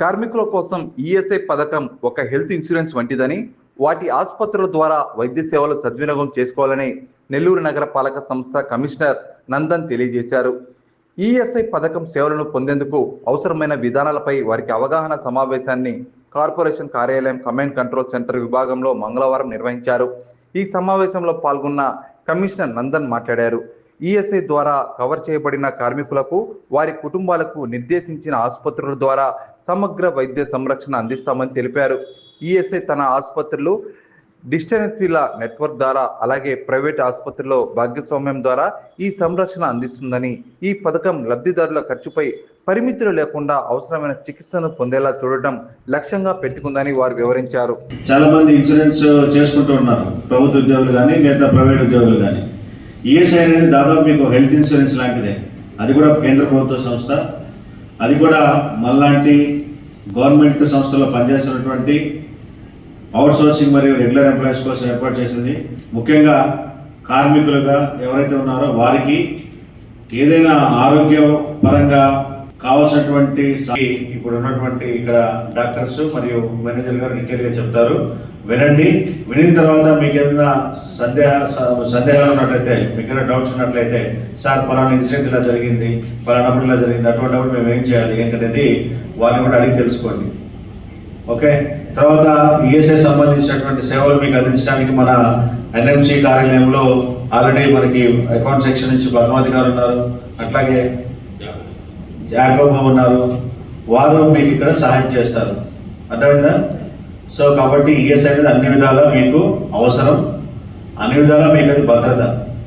కార్మికుల కోసం ఈఎస్ఐ పథకం ఒక హెల్త్ ఇన్సూరెన్స్ వంటిదని వాటి ఆసుపత్రుల ద్వారా వైద్య సేవలు సద్వినియోగం చేసుకోవాలని నెల్లూరు నగర పాలక సంస్థ కమిషనర్ నందన్ తెలియజేశారు. ఈఎస్ఐ పథకం సేవలను పొందేందుకు అవసరమైన విధానాలపై వారికి అవగాహన సమావేశాన్ని కార్పొరేషన్ కార్యాలయం కమాండ్ కంట్రోల్ సెంటర్ విభాగంలో మంగళవారం నిర్వహించారు. ఈ సమావేశంలో పాల్గొన్న కమిషనర్ నందన్ మాట్లాడారు. ఈఎస్ఐ ద్వారా కవర్ చేయబడిన కార్మికులకు వారి కుటుంబాలకు నిర్దేశించిన ఆసుపత్రుల ద్వారా సమగ్ర వైద్య సంరక్షణ అందిస్తామని తెలిపారు. ఈఎస్ఐ తన ఆసుపత్రులు డిస్టెన్సీల నెట్వర్క్ ద్వారా అలాగే ప్రైవేట్ ఆసుపత్రిలో భాగస్వామ్యం ద్వారా ఈ సంరక్షణ అందిస్తుందని ఈ పథకం లబ్ధిదారుల ఖర్చుపై పరిమితులు లేకుండా అవసరమైన చికిత్సను పొందేలా చూడటం లక్ష్యంగా పెట్టుకుందని వారు వివరించారు. చాలా మంది ఇన్సూరెన్స్ చేసుకుంటూ ఉన్నారు. ప్రభుత్వ ఉద్యోగులు కానీ లేదా ప్రైవేట్ ఉద్యోగులు కానీ. ఈఎస్ఐ అనేది దాదాపు మీకు హెల్త్ ఇన్సూరెన్స్ లాంటిదే. అది కూడా కేంద్ర ప్రభుత్వ సంస్థ. అది కూడా మనలాంటి గవర్నమెంట్ సంస్థలో పనిచేస్తున్నటువంటి అవుట్ సోర్సింగ్ మరియు రెగ్యులర్ ఎంప్లాయీస్ కోసం ఏర్పాటు చేసింది. ముఖ్యంగా కార్మికులుగా ఎవరైతే ఉన్నారో వారికి ఏదైనా ఆరోగ్య పరంగా కావాల్సినటువంటి ఇప్పుడు ఉన్నటువంటి ఇక్కడ డాక్టర్స్ మరియు మేనేజర్ గారు డీటెయిల్ చెప్తారు. వినండి. వినిన తర్వాత మీకు ఏదైనా సందేహ సందేహాలు ఉన్నట్లయితే మీకు ఏదైనా డౌట్స్ ఉన్నట్లయితే సార్ పలానా ఇన్సిడెంట్ ఇలా జరిగింది పలానప్పుడు ఇలా జరిగింది అటువంటిప్పుడు మేము ఏం చేయాలి ఏంటనేది వారిని కూడా అడిగి తెలుసుకోండి. ఓకే? తర్వాత ఈఎస్ఐ సంబంధించినటువంటి సేవలు మీకు అందించడానికి మన ఎన్ఎంసీ కార్యాలయంలో ఆల్రెడీ మనకి అకౌంట్ సెక్షన్ నుంచి భగవతి గారు ఉన్నారు. అట్లాగే జాగోబా ఉన్నారు. వారు మీకు ఇక్కడ సహాయం చేస్తారు. అర్థమైందా? సో కాబట్టి ఈఎస్ అనేది అన్ని విధాలా మీకు అవసరం అన్ని విధాలా మీకు అది భద్రత.